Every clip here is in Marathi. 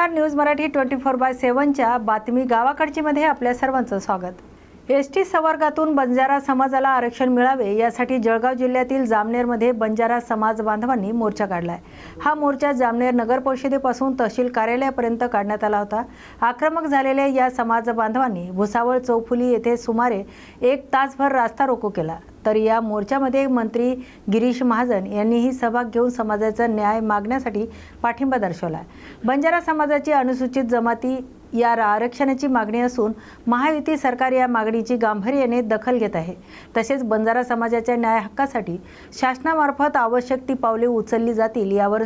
नमस्कार news Marathi twenty four by सेवनच्या बातमी गावाकडचीमध्ये आपल्या सर्वांचं स्वागत. एस टी संवर्गातून बंजारा समाजाला आरक्षण मिळावे यासाठी जळगाव जिल्ह्यातील जामनेरमध्ये बंजारा समाज बांधवांनी मोर्चा काढलाय. हा मोर्चा जामनेर नगर परिषदेपासून तहसील कार्यालयापर्यंत काढण्यात आला होता. आक्रमक झालेल्या या समाज बांधवांनी भुसावळ चौफुली येथे सुमारे एक तासभर रास्ता रोको केला. तर या मोर्चामध्ये मंत्री गिरीश महाजन यांनीही सहभाग घेऊन समाजाचा न्याय मागण्यासाठी पाठिंबा दर्शवला बंजारा समाजाची अनुसूचित जमाती या आरक्षणाची मागणी असून महायुती सरकार या मागणीची गांभीर्याने दखल घेत आहे. तसेच बंजारा समाजाच्या न्याय हक्कासाठी शासनामार्फत आवश्यक ती पावले उचलली जातील यावर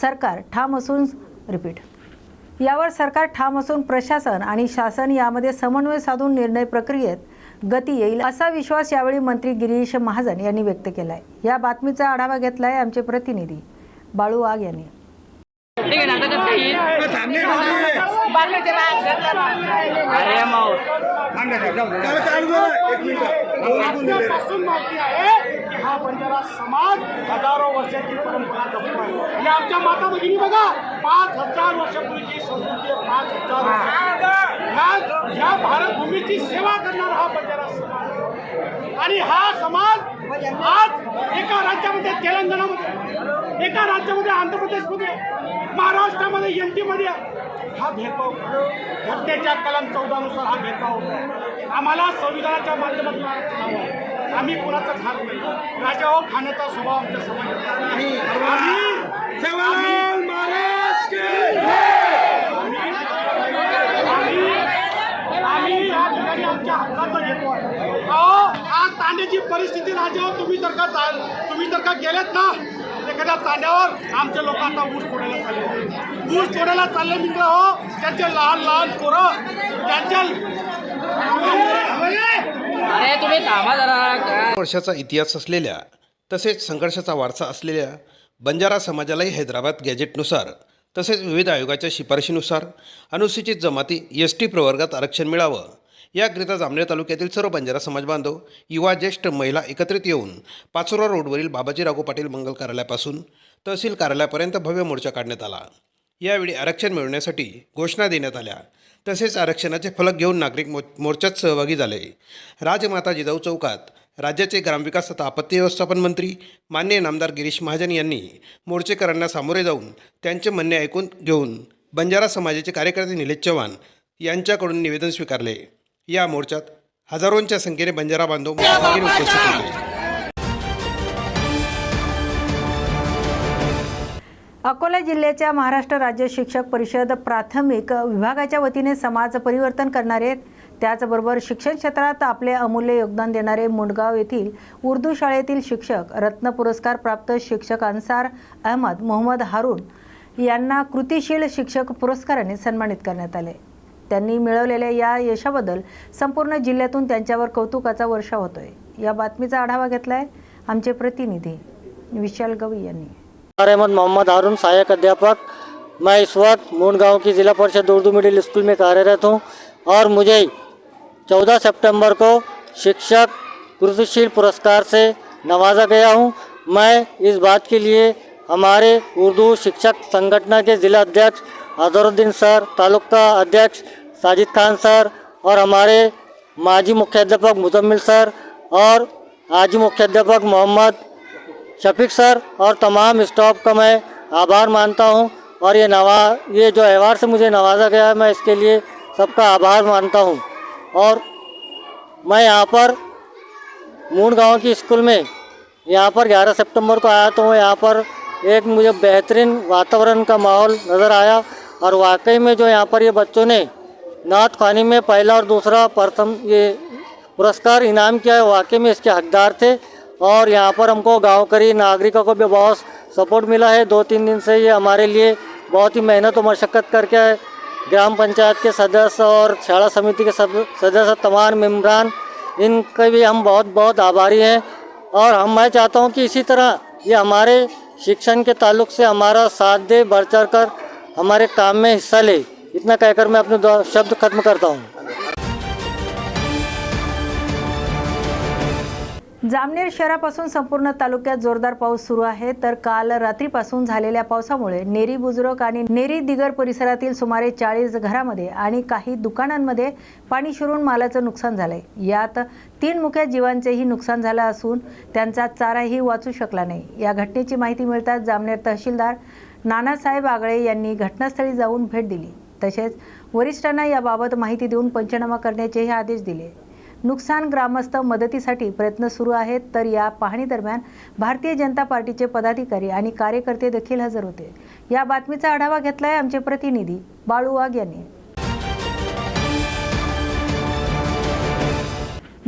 सरकार ठाम असून रिपीट. यावर सरकार ठाम असून प्रशासन आणि शासन यामध्ये समन्वय साधून निर्णय प्रक्रियेत गती येईल असा विश्वास यावेळी मंत्री गिरीश महाजन यांनी व्यक्त केलाय. या बातमीचा आढावा घेतलाय आमचे प्रतिनिधी बाळू वाघ यांनी. आहे अरे आजपासून माहिती आहे. की हा बंजारा समाज हजारो वर्षाची परंपरा जपतो आहे. आमच्या माता भगिनी बघा पाच हजार वर्षापूर्वीची संस्कृती पाच हजार वर्ष. ह्या ह्या भारत भूमीची सेवा करणारा हा बंजारा समाज आणि हा समाज आज एका राज्यामध्ये तेलंगणामध्ये एका राज्यामध्ये आंध्र प्रदेशमध्ये महाराष्ट्रामध्ये एन टीमध्ये हा भेदभाव घटनेच्या कलम चौदानुसार हा भेदभाव. आम्हाला संविधानाच्या माध्यमातून हवं. आम्ही कुणाचं खात नाही राजावर खाण्याचा स्वभाव आमच्या समाजात नाही आम्ही या ठिकाणी आमच्या हक्काचं घेतो आहे आज तांड्याची परिस्थिती राजावर तुम्ही जर का जा- तुम्ही जर का गेलेत ना एखाद्या तांड्यावर आमचे लोक आता ऊस तोडायला चालले. ऊस तोडायला चालले मित्र हो त्यांचे लहान लहान पोरं त्यांच्या अरे तुम्ही थांबा जरा. काय? वर्षाचा इतिहास असलेल्या तसेच संघर्षाचा वारसा असलेल्या बंजारा समाजालाही हैदराबाद गॅजेटनुसार तसेच विविध आयोगाच्या शिफारशीनुसार अनुसूचित जमाती एस टी प्रवर्गात आरक्षण मिळावं. याकरिता जामनेर तालुक्यातील सर्व बंजारा समाज बांधव युवा ज्येष्ठ महिला एकत्रित येऊन पाचोरा रोडवरील बाबाजी राघो पाटील मंगल कार्यालयापासून तहसील कार्यालयापर्यंत भव्य मोर्चा काढण्यात आला. यावेळी आरक्षण मिळवण्यासाठी घोषणा देण्यात आल्या. तसेच आरक्षणाचे फलक घेऊन नागरिक मो मोर्चात सहभागी झाले. राजमाता जिजाऊ चौकात राज्याचे ग्रामविकास तथा आपत्ती व्यवस्थापन मंत्री मान्य नामदार गिरीश महाजन यांनी मोर्चेकरांना सामोरे जाऊन त्यांचे म्हणणे ऐकून घेऊन बंजारा समाजाचे कार्यकर्ते निलेश चव्हाण यांच्याकडून निवेदन स्वीकारले. या मोर्चात हजारोंच्या संख्येने बंजारा बांधव उपस्थित होते. अकोला जिल्ह्याच्या महाराष्ट्र राज्य शिक्षक परिषद प्राथमिक विभागाच्या वतीने समाज परिवर्तन करणारे त्याचबरोबर शिक्षण क्षेत्रात आपले अमूल्य योगदान देणारे मुंडगाव येथील उर्दू शाळेतील शिक्षक रत्न पुरस्कार प्राप्त शिक्षक अन्सार अहमद मोहम्मद हारून यांना कृतिशील शिक्षक पुरस्काराने सन्मानित करण्यात आले. त्यांनी मिळवलेल्या या यशाबद्दल संपूर्ण जिल्ह्यातून त्यांच्यावर कौतुकाचा वर्षा होतोय. या बातमीचा आढावा घेतलाय आमचे प्रतिनिधी विशाल गवई यांनी. अहमद मोहम्मद हारून सहायक अध्यापक मैं इस वक्त मूनगांव की ज़िला परिषद उर्दू मिडिल स्कूल में कार्यरत हूँ और मुझे 14 सितंबर को शिक्षक कृतिशील पुरस्कार से नवाजा गया हूँ। मैं इस बात के लिए हमारे उर्दू शिक्षक संगठन के ज़िला अध्यक्ष अजहरुद्दीन सर तालुका अध्यक्ष साजिद खान सर और हमारे माजी मुख्याध्यापक मुजम्मिल सर और आजी मुख्याध्यापक मोहम्मद शफीक सर और तमाम स्टाफ का मैं आभार मानता हूँ और ये नवा, ये जो अवार्ड से मुझे नवाजा गया है, मैं इसके लिए सबका आभार मानता हूँ। और मैं यहाँ पर मून गाँव की स्कूल में यहाँ पर 11 सितंबर को आया तो यहाँ पर एक मुझे बेहतरीन वातावरण का माहौल नज़र आया और वाकई में जो यहाँ पर ये बच्चों ने नात खानी में पहला और दूसरा प्रथम ये पुरस्कार इनाम किया है। वाकई में इसके हकदार थे और यहाँ पर हमको गाँव करी नागरिकों को भी बहुत सपोर्ट मिला है। दो तीन दिन से ये हमारे लिए बहुत ही मेहनत और मशक्क़त करके आए। ग्राम पंचायत के सदस्य और शाला समिति के सद- सदस्य, तमाम मेम्बरान इनके भी हम बहुत बहुत आभारी हैं। और हम, मैं चाहता हूँ कि इसी तरह ये हमारे शिक्षण के ताल्लुक से हमारा साथ दे, बढ़ चढ़ कर हमारे काम में हिस्सा ले। इतना कहकर मैं अपने शब्द खत्म करता हूँ। जामनेर शहरापासून संपूर्ण तालुक्यात जोरदार पाऊस सुरू आहे तर काल रात्रीपासून झालेल्या पावसामुळे नेरी बुजुर्ग आणि नेरी दिगर परिसरातील सुमारे चाळीस घरामध्ये आणि काही दुकानांमध्ये पाणी शिरून मालाचं नुकसान झालंय. यात तीन मुख्या जीवांचेही नुकसान झालं असून त्यांचा चाराही वाचू शकला नाही. या घटनेची माहिती मिळताच जामनेर तहसीलदार नानासाहेब आगळे यांनी घटनास्थळी जाऊन भेट दिली. तसेच वरिष्ठांना याबाबत माहिती देऊन पंचनामा करण्याचे हे आदेश दिले. नुकसान ग्रामस्थ मदतीसाठी प्रयत्न सुरू आहेत तर या पाहणी दरम्यान भारतीय जनता पार्टीचे पदाधिकारी आणि कार्यकर्ते देखील हजर होते. या बातमीचा आढावा घेतलाय आमचे प्रतिनिधी बाळू वाघ यांनी.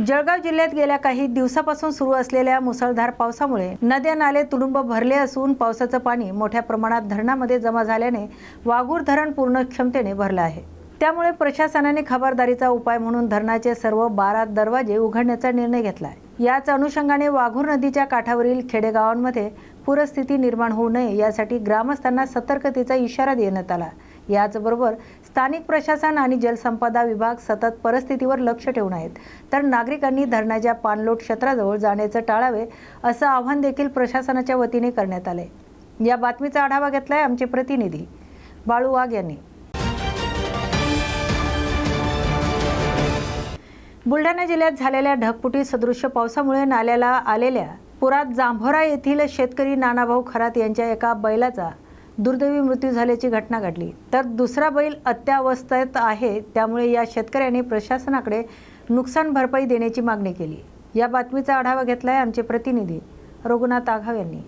जळगाव जिल्ह्यात गेल्या काही दिवसापासून सुरू असलेल्या मुसळधार पावसामुळे नद्या नाले तुडुंब भरले असून पावसाचं पाणी मोठ्या प्रमाणात धरणामध्ये जमा झाल्याने वाघूर धरण पूर्ण क्षमतेने भरलं आहे. त्यामुळे प्रशासनाने खबरदारीचा उपाय म्हणून धरणाचे सर्व बारा दरवाजे उघडण्याचा निर्णय घेतला आहे याच अनुषंगाने वाघूर नदीच्या काठावरील खेडेगावांमध्ये पूरस्थिती निर्माण होऊ नये यासाठी ग्रामस्थांना सतर्कतेचा इशारा देण्यात आला. याचबरोबर स्थानिक प्रशासन आणि जलसंपदा विभाग सतत परिस्थितीवर लक्ष ठेवून आहेत. तर नागरिकांनी धरणाच्या पाणलोट क्षेत्राजवळ जाण्याचं टाळावे असं आवाहन देखील प्रशासनाच्या वतीने करण्यात आले या बातमीचा आढावा घेतलाय आमचे प्रतिनिधी बाळू वाघ यांनी. बुलढाणा जिल्ह्यात झालेल्या ढगपुटी सदृश्य पावसामुळे नाल्याला आलेल्या पुरात जांभोरा येथील शेतकरी नानाभाऊ खरात यांच्या एका बैलाचा दुर्दैवी मृत्यू झाल्याची घटना घडली. तर दुसरा बैल अत्यावस्थेत आहे त्यामुळे या शेतकऱ्याने प्रशासनाकडे नुकसान भरपाई देण्याची मागणी केली. या बातमीचा आढावा घेतलाय आमचे प्रतिनिधी रघुनाथ आघाव यांनी.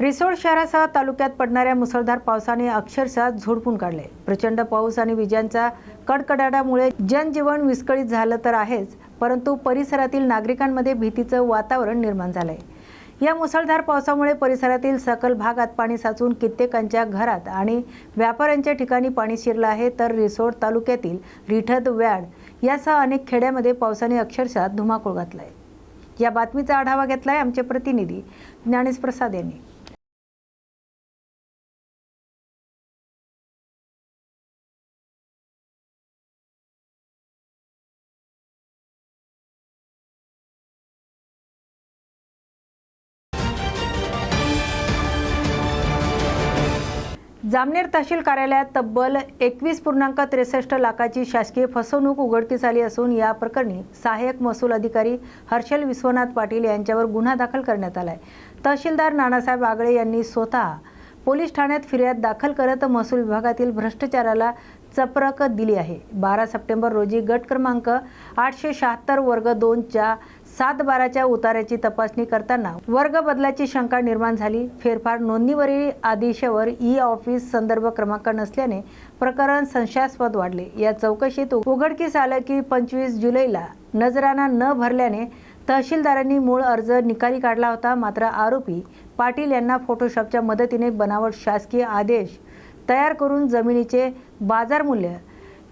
रिसोड शहरासह तालुक्यात पडणाऱ्या मुसळधार पावसाने अक्षरशः झोडपून काढले. प्रचंड पाऊस आणि विजांच्या कडकडाटामुळे जनजीवन विस्कळीत झालं तर आहेच परंतु परिसरातील नागरिकांमध्ये भीतीचं वातावरण निर्माण झालंय. या मुसळधार पावसामुळे परिसरातील सकल भागात पाणी साचून कित्येकांच्या घरात आणि व्यापाऱ्यांच्या ठिकाणी पाणी शिरलं आहे तर रिसोड तालुक्यातील रिठद व्याड यासह अनेक खेड्यामध्ये पावसाने अक्षरशः धुमाकूळ घातलाय. या बातमीचा आढावा घेतलाय आमचे प्रतिनिधी ज्ञानेश प्रसाद यांनी. जामनेर तहसील कार्यालयात तब्बल एकवीस पूर्णांक त्रेसष्ट लाखाची शासकीय फसवणूक उघडकीस आली असून या प्रकरणी सहाय्यक महसूल अधिकारी हर्षल विश्वनाथ पाटील यांच्यावर गुन्हा दाखल करण्यात आला आहे तहसीलदार नानासाहेब आगळे यांनी स्वतः पोलीस ठाण्यात फिर्याद दाखल करत महसूल विभागातील भ्रष्टाचाराला चपरक दिली आहे. बारा सप्टेंबर रोजी गट क्रमांक आठशे शहात्तर वर्ग दोनच्या सात बाराच्या उतार्याची तपासणी करताना वर्ग बदलाची शंका निर्माण झाली. फेरफार नोंदणीवरील आदेशावर ई ऑफिस संदर्भ क्रमांक नसल्याने प्रकरण संशयास्पद वाढले. या चौकशीत उघडकीस आलं की पंचवीस जुलैला नजराना न भरल्याने तहसीलदारांनी मूळ अर्ज निकाली काढला होता. मात्र आरोपी पाटील यांना फोटोशॉपच्या मदतीने बनावट शासकीय आदेश तयार करून जमिनीचे बाजार मूल्य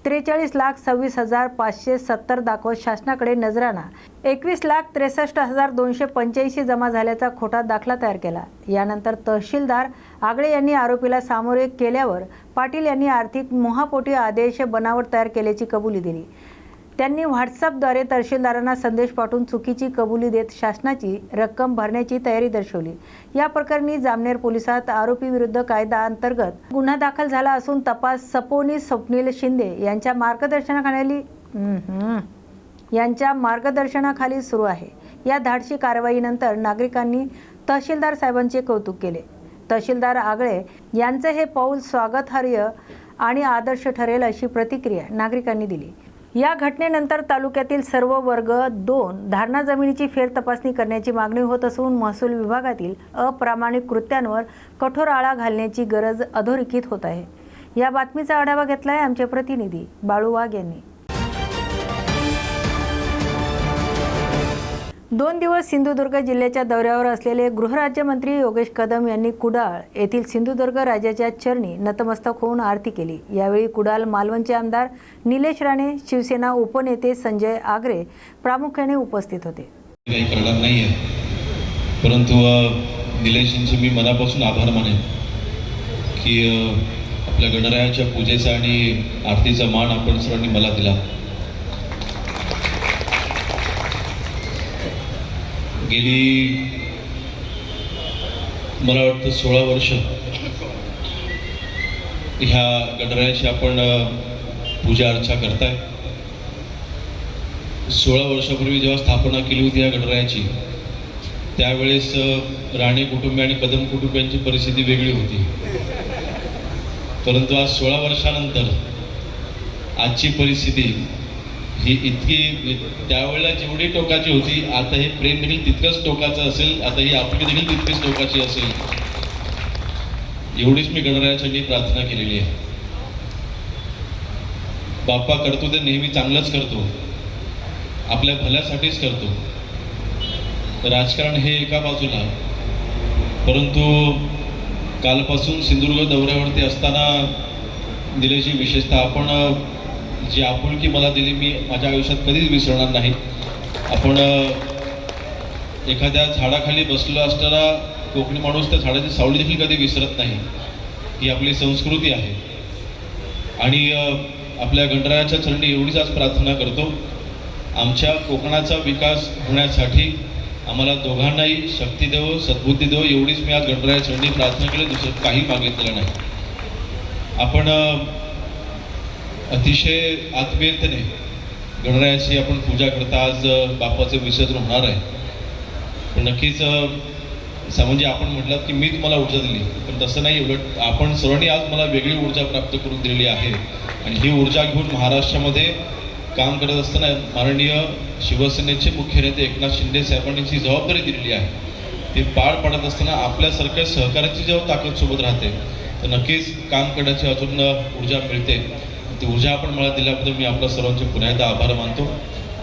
त्रेचाळीस लाख सव्वीस हजार पाचशे सत्तर दाखवत शासनाकडे नजराना एकवीस लाख त्रेसष्ट हजार दोनशे पंच्याऐंशी जमा झाल्याचा खोटा दाखला तयार केला. यानंतर तहसीलदार आगळे यांनी आरोपीला सामोरे केल्यावर पाटील यांनी आर्थिक मोहापोटी आदेश बनावट तयार केल्याची कबुली दिली. त्यांनी व्हॉट्सअपद्वारे तहसीलदारांना संदेश पाठवून चुकीची कबुली देत शासनाची रक्कम भरण्याची तयारी दर्शवली. या प्रकरणी जामनेर पोलिसात आरोपीविरुद्ध कायदा अंतर्गत गुन्हा दाखल झाला असून तपास सपोनी स्वप्नील शिंदे यांच्या मार्गदर्शनाखाली यांच्या मार्गदर्शनाखाली सुरू आहे. या धाडशी कारवाईनंतर नागरिकांनी तहसीलदार साहेबांचे कौतुक केले. तहसीलदार आगळे यांचं हे पाऊल स्वागतार्ह आणि आदर्श ठरेल अशी प्रतिक्रिया नागरिकांनी दिली. या घटनेनंतर तालुक्यातील सर्व वर्ग दोन धारणा जमिनीची फेर तपासणी करण्याची मागणी होत असून महसूल विभागातील अप्रामाणिक कृत्यांवर कठोर आळा घालण्याची गरज अधोरेखित होत आहे. या बातमीचा आढावा घेतला आहे आमचे प्रतिनिधी बाळू वाघ यांनी. दोन दिवस सिंधुदुर्ग जिल्ह्याच्या दौऱ्यावर असलेले गृहराज्यमंत्री योगेश कदम यांनी कुडाळ येथील सिंधुदुर्ग राजाच्या चरणी नतमस्तक होऊन आरती केली. यावेळी कुडाळ मालवणचे आमदार निलेश राणे शिवसेना उपनेते संजय आगरे प्रामुख्याने उपस्थित होते. काही करणार नाही परंतु निलेशांचे मी मनापासून आभार मानेन की आपल्या गणरायाच्या पूजेचा आणि आरतीचा मान आपण सर्वांनी मला दिला. गेली मला वाटतं सोळा वर्ष. ह्या गणरायाची आपण पूजा अर्चा करताय. सोळा वर्षापूर्वी जेव्हा स्थापना केली होती या गणरायाची त्यावेळेस राणे कुटुंबी आणि कदम कुटुंबियांची परिस्थिती वेगळी होती. परंतु आज सोळा वर्षानंतर आजची परिस्थिती ही इतकी त्यावेळेला जेवढी टोकाची होती आता हे प्रेम देखील तितकंच टोकाचं असेल आता ही आपली देखील तितकीच टोकाची असेल. एवढीच मी गणरायासाठी प्रार्थना केलेली आहे. बाप्पा करतो ते नेहमी चांगलंच करतो. आपल्या भल्यासाठीच करतो. राजकारण हे एका बाजूला. परंतु कालपासून सिंधुदुर्ग दौऱ्यावरती असताना दिलेची विशेषतः आपण जी आपुलकी मला दिली मी माझ्या आयुष्यात कधीच विसरणार नाही. आपण एखाद्या झाडाखाली बसलो असताना कोकणी माणूस त्या झाडाची सावली देखील कधी विसरत नाही. ही आपली संस्कृती आहे. आणि आपल्या गणरायाच्या चरणी एवढीच आज प्रार्थना करतो. आमच्या कोकणाचा विकास होण्यासाठी आम्हाला दोघांनाही शक्ती देव सद्बुद्धी देव एवढीच मी आज गणराया चरणी प्रार्थना केली दुसरं काही मागितलेलं नाही. आपण अतिशय आत्मीयतेने गणरायाची आपण पूजा करता आज बापाचं विसर्जन होणार आहे. पण नक्कीच म्हणजे आपण म्हटलं की मी तुम्हाला ऊर्जा दिली. पण तसं नाही उलट आपण सर्वांनी आज मला वेगळी ऊर्जा प्राप्त करून दिलेली आहे. आणि ही ऊर्जा घेऊन महाराष्ट्रामध्ये काम करत असताना माननीय शिवसेनेचे मुख्य नेते एकनाथ शिंदे साहेबांनी जी जबाबदारी दिलेली आहे. ती पार पाडत असताना आपल्यासारख्या सहकार्याची जेव्हा ताकद सोबत राहते तर नक्कीच काम करण्याची अजून ऊर्जा मिळते. ती ऊर्जा आपण मला दिल्याबद्दल मी आपल्या सर्वांचे पुन्हा एकदा आभार मानतो.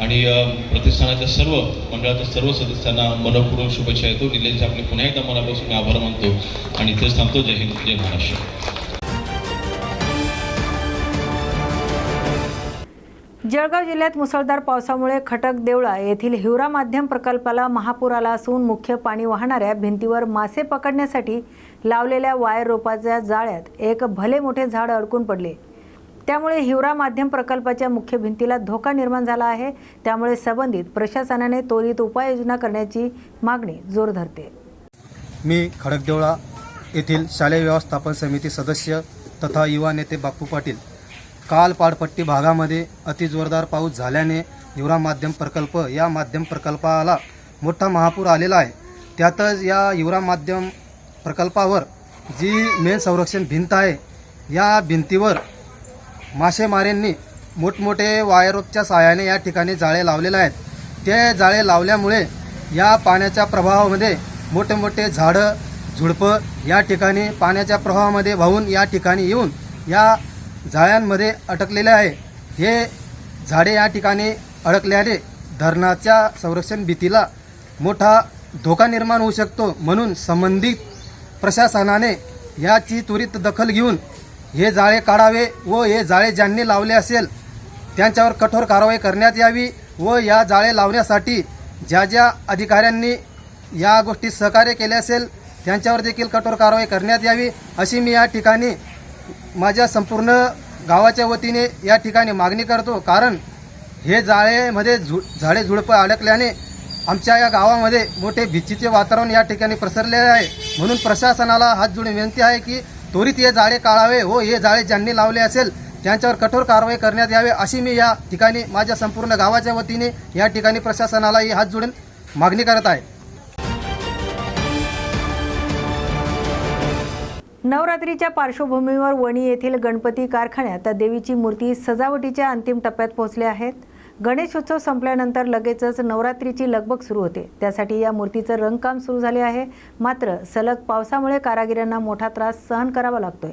आणि प्रतिष्ठानाच्या सर्व मंडळाच्या सर्व सदस्यांना मनपूर्वक शुभेच्छा येतो निलेश आपले पुन्हा एकदा मनापासून मी आभार मानतो. आणि इथेच थांबतो. जय हिंद जय महाराष्ट्र. जळगाव जिल्ह्यात मुसळधार पावसामुळे खटक देवळा येथील हिवरा माध्यम प्रकल्पाला महापूर आला असून मुख्य पाणी वाहणाऱ्या भिंतीवर मासे पकडण्यासाठी लावलेल्या वायर रोपाच्या जाळ्यात एक भले मोठे झाड अडकून पडले. त्यामुळे हिवरा माध्यम प्रकल्पाच्या मुख्य भिंतीला धोका निर्माण झाला आहे. त्यामुळे संबंधित प्रशासनाने त्वरित उपाययोजना करण्याची मागणी जोर धरते. मी खडकदेवळा येथील शालेय व्यवस्थापन समिती सदस्य तथा युवा नेते बापू पाटील. काल पाडपट्टी भागामध्ये अतिजोरदार पाऊस झाल्याने युवरा माध्यम प्रकल्प या माध्यम प्रकल्पाला मोठा महापूर आलेला आहे. त्यातच या हिवरा माध्यम प्रकल्पावर जी मेन संरक्षण भिंत आहे या भिंतीवर मासेमारींनी मोठमोठे वायरोपच्या सहाय्याने या ठिकाणी जाळे लावलेले आहेत. ते जाळे लावल्यामुळे या पाण्याच्या प्रभावामध्ये मोठे मोठे झाडं झुडपं या ठिकाणी पाण्याच्या प्रवाहामध्ये वाहून या ठिकाणी येऊन या जाळ्यांमध्ये अटकलेले आहे. हे झाडे या ठिकाणी अडकल्याने धरणाच्या संरक्षण भीतीला मोठा धोका निर्माण होऊ शकतो म्हणून संबंधित प्रशासनाने याची त्वरित दखल घेऊन हे जाळे काढावे व हे जाळे ज्यांनी लावले असेल त्यांच्यावर कठोर कारवाई करण्यात यावी व या जाळे लावण्यासाठी ज्या ज्या अधिकाऱ्यांनी या गोष्टीत सहकार्य केले असेल त्यांच्यावर देखील कठोर कारवाई करण्यात यावी अशी मी या ठिकाणी माझ्या संपूर्ण गावाच्या वतीने या ठिकाणी मागणी करतो. कारण हे जाळेमध्ये झु झाडे झुडपं अडकल्याने आमच्या या गावामध्ये मोठे भीतीचे वातावरण या ठिकाणी पसरलेले आहे. म्हणून प्रशासनाला हात जोडून विनंती आहे की त्वरित हो, हे जाळे काढावे. व हे जाळे ज्यांनी लावले असेल त्यांच्यावर कठोर कारवाई करण्यात यावे अशी मी या ठिकाणी माझ्या संपूर्ण गावाच्या वतीने या ठिकाणी प्रशासनालाही हात जोडून मागणी करत आहे. नवरात्रीच्या पार्श्वभूमीवर वणी येथील गणपती कारखान्यात देवीची मूर्ती सजावटीच्या अंतिम टप्प्यात पोहोचले आहेत. गणेशोत्सव संपल्यानंतर लगेचच नवरात्रीची लगबग सुरू होते. त्यासाठी या मूर्तीचं रंगकाम सुरू झाले आहे. मात्र सलग पावसामुळे कारागिरांना मोठा त्रास सहन करावा लागतोय.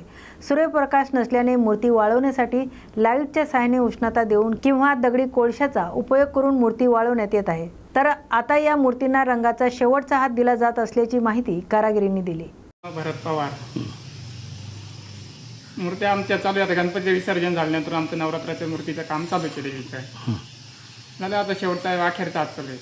सूर्यप्रकाश नसल्याने मूर्ती वाळवण्यासाठी लाईटच्या सहाय्याने उष्णता देऊन किंवा दगडी कोळशाचा उपयोग करून मूर्ती वाळवण्यात येत आहे. तर आता या मूर्तींना रंगाचा शेवटचा हात दिला जात असल्याची माहिती कारागिरींनी दिली. भरत पवार. मूर्त्या आमच्या चालू आहेत. गणपती विसर्जन झाल्यानंतर आमचं नवरात्राच्या मूर्तीचं काम चालू आहे. झालं आता शेवटचा अखेरचा आज सगळे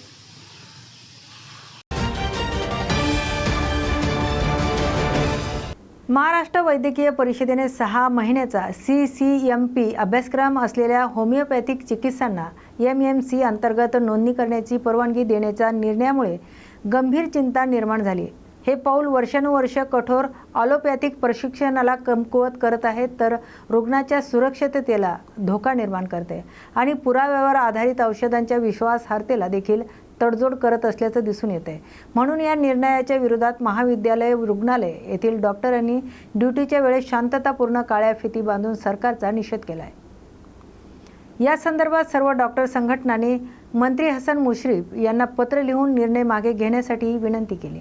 महाराष्ट्र वैद्यकीय परिषदेने सहा महिन्याचा सी सी एम पी अभ्यासक्रम असलेल्या होमिओपॅथिक चिकित्सांना एम एम सी अंतर्गत नोंदणी करण्याची परवानगी देण्याच्या निर्णयामुळे गंभीर चिंता निर्माण झाली. हे पाऊल वर्षानुवर्ष कठोर ऑलोपॅथिक प्रशिक्षणाला कमकुवत करत आहे तर रुग्णाच्या सुरक्षिततेला धोका निर्माण करते आणि पुराव्यावर आधारित औषधांच्या विश्वासार्हतेला देखील तडजोड करत असल्याचं दिसून येते. आहे म्हणून या निर्णयाच्या विरोधात महाविद्यालय रुग्णालय येथील डॉक्टरांनी ड्युटीच्या वेळेस शांततापूर्ण काळ्या फिती बांधून सरकारचा निषेध केला आहे या संदर्भात सर्व डॉक्टर संघटनांनी मंत्री हसन मुश्रीफ यांना पत्र लिहून निर्णय मागे घेण्यासाठी विनंती केली.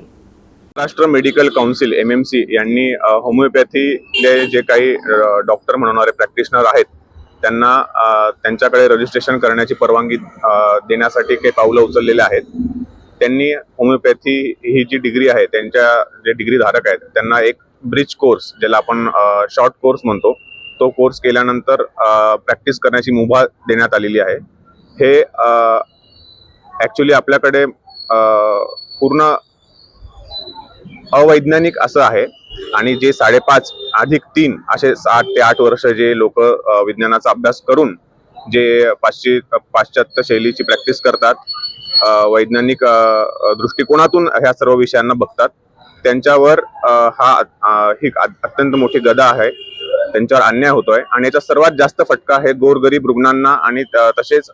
Maharashtra medical council M M C यांनी होमिओपॅथीले जे काही डॉक्टर म्हणणारे प्रॅक्टिशनर आहेत त्यांना त्यांच्याकडे रजिस्ट्रेशन करण्याची परवानगी देण्यासाठी काही पावलं उचललेले आहेत. त्यांनी होमिओपॅथी ही जी डिग्री आहे त्यांच्या जे डिग्री धारक आहेत त्यांना एक ब्रिज कोर्स ज्याला आपण शॉर्ट कोर्स म्हणतो तो कोर्स केल्यानंतर प्रॅक्टिस करण्याची मुभा देण्यात आलेली आहे. हे ॲक्च्युली आपल्याकडे पूर्ण अवैज्ञानिक असं आहे. आणि जे साडेपाच अधिक तीन असे सात ते आठ वर्ष जे लोक विज्ञानाचा अभ्यास करून जे पाश्चि पाश्चात्य शैलीची प्रॅक्टिस करतात वैज्ञानिक दृष्टिकोनातून ह्या सर्व विषयांना बघतात. त्यांच्यावर हा ही अत्यंत मोठी गदा आहे. त्यांच्यावर अन्याय होतोय. आणि याचा सर्वात जास्त फटका हे गोरगरीब रुग्णांना आणि त- तसेच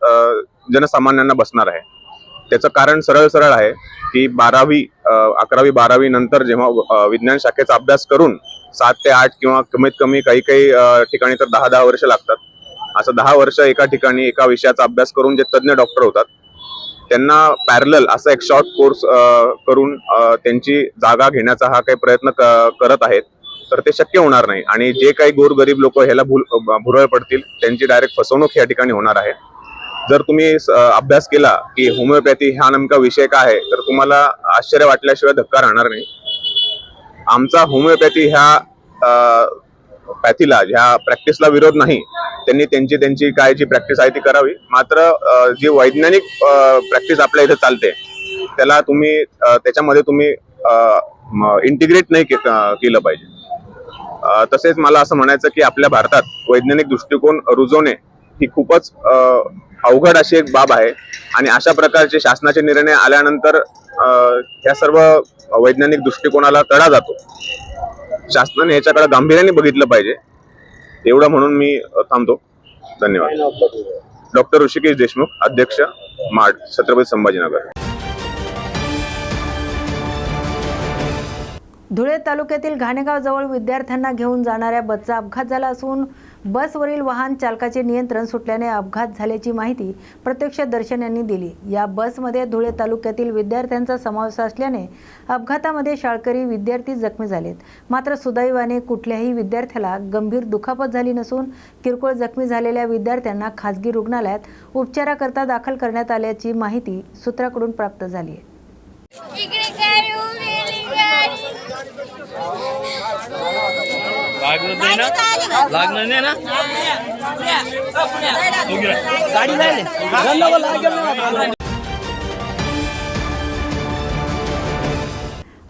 जनसामान्यांना बसणार आहे. त्याचं कारण सरळ सरळ आहे की बारावी अकरावी बारावी नंतर जेव्हा विज्ञान शाखेचा अभ्यास करून सात ते आठ किंवा कमीत कमी काही काही ठिकाणी तर दहा दहा वर्ष लागतात. असं दहा वर्ष एका ठिकाणी एका विषयाचा अभ्यास करून जे तज्ज्ञ डॉक्टर होतात त्यांना पॅरल असा एक शॉर्ट कोर्स करून त्यांची जागा घेण्याचा हा काही प्रयत्न क- करत आहेत तर ते शक्य होणार नाही. आणि जे काही गोरगरीब लोक ह्याला भूल भुरळ पडतील त्यांची डायरेक्ट फसवणूक या ठिकाणी होणार आहे. जर तुम्ही अभ्यास केला की होमिओपॅथी हा नेमका विषय काय आहे तर तुम्हाला आश्चर्य वाटल्याशिवाय धक्का राहणार नाही. आमचा होमिओपॅथी ह्या पॅथीला ह्या प्रॅक्टिसला विरोध नाही. त्यांनी त्यांची त्यांची काय जी प्रॅक्टिस आहे ती करावी. मात्र जी वैज्ञानिक प्रॅक्टिस आपल्या इथे चालते त्याला तुम्ही त्याच्यामध्ये तुम्ही इंटिग्रेट नाही केलं पाहिजे. तसेच मला असं म्हणायचं की आपल्या भारतात वैज्ञानिक दृष्टिकोन रुजवणे ही खूपच अवघड अशी एक बाब आहे. आणि अशा प्रकारचे शासनाचे निर्णय आल्यानंतर ह्या सर्व वैज्ञानिक दृष्टिकोनाला तडा जातो. शासनाने याच्याकडे गांभीर्याने बघितलं पाहिजे. एवढं म्हणून मी थांबतो. धन्यवाद. डॉक्टर ऋषिकेश देशमुख अध्यक्ष मार्ट छत्रपती संभाजीनगर. धुळे तालुक्यातील घाणेगाव जवळ विद्यार्थ्यांना घेऊन जाणाऱ्या बसचा अपघात झाला असून बसवरील वाहन चालकाचे नियंत्रण सुटल्याने अपघात झाल्याची माहिती प्रत्यक्षदर्शन यांनी दिली. या बसमध्ये धुळे तालुक्यातील विद्यार्थ्यांचा समावेश असल्याने अपघातामध्ये शाळकरी विद्यार्थी जखमी झालेत. मात्र सुदैवाने कुठल्याही विद्यार्थ्याला गंभीर दुखापत झाली नसून किरकोळ जखमी झालेल्या विद्यार्थ्यांना खासगी रुग्णालयात उपचाराकरता दाखल करण्यात आल्याची माहिती सूत्राकडून प्राप्त झाली आहे? लागणार नाही ना? लागणार नाही ना? गाडी नाही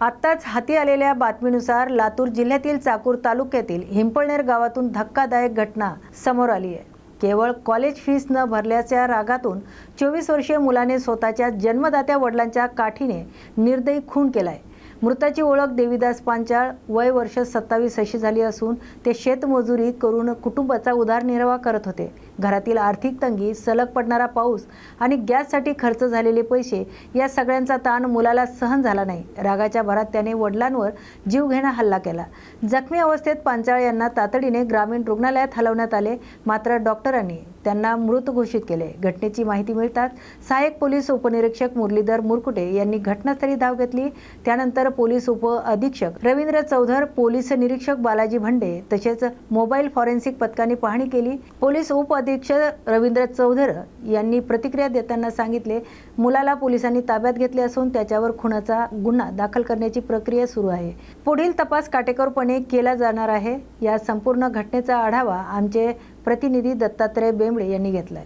आत्ताच हाती आलेल्या बातमीनुसार लातूर जिल्ह्यातील चाकूर तालुक्यातील हिंपळनेर गावातून धक्कादायक घटना समोर आली आहे. केवळ कॉलेज फीस न भरल्याच्या रागातून चोवीस वर्षीय मुलाने स्वतःच्या जन्मदात्या वडिलांच्या काठीने निर्दयी खून केलाय. मृताची ओळख देवीदास पांचाळ वय वर्ष सत्तावीस अशी झाली असून ते शेतमजुरी करून कुटुंबाचा उदारनिर्वाह करत होते. घरातील आर्थिक तंगी सलग पडणारा पाऊस आणि गॅससाठी खर्च झालेले पैसे या सगळ्यांचा ताण मुलाला सहन झाला नाही. रागाच्या भरात त्याने वडिलांवर जीवघेणा हल्ला केला. जखमी अवस्थेत पांचाळ यांना तातडीने ग्रामीण रुग्णालयात हलवण्यात आले मात्र डॉक्टरांनी त्यांना मृत घोषित केले. घटनेची माहिती मिळताच सहाय्यक पोलीस उपनिरीक्षक मुरलीधर मुरकुटे यांनी घटनास्थळी धाव घेतली. त्यानंतर पोलीस उप अधीक्षक रवींद्र चौधर पोलीस निरीक्षक बालाजी भंडे तसेच मोबाईल फॉरेन्सिक पथकाने पाहणी केली. पोलीस उप अधीक्षक रवींद्र चौधर यांनी प्रतिक्रिया देताना सांगितले मुलाला पोलिसांनी ताब्यात घेतले असून त्याच्यावर खुनाचा गुन्हा दाखल करण्याची प्रक्रिया सुरू आहे. पुढील तपास काटेकोरपणे केला जाणार आहे. या संपूर्ण घटनेचा आढावा आमचे प्रतिनिधी दत्तात्रय बेंबळे यांनी घेतलाय.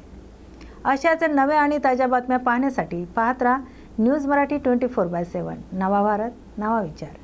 अशाच नव्या आणि ताज्या बातम्या पाहण्यासाठी पाहत राहा news Marathi twenty four by seven. नवा भारत नवा विचार.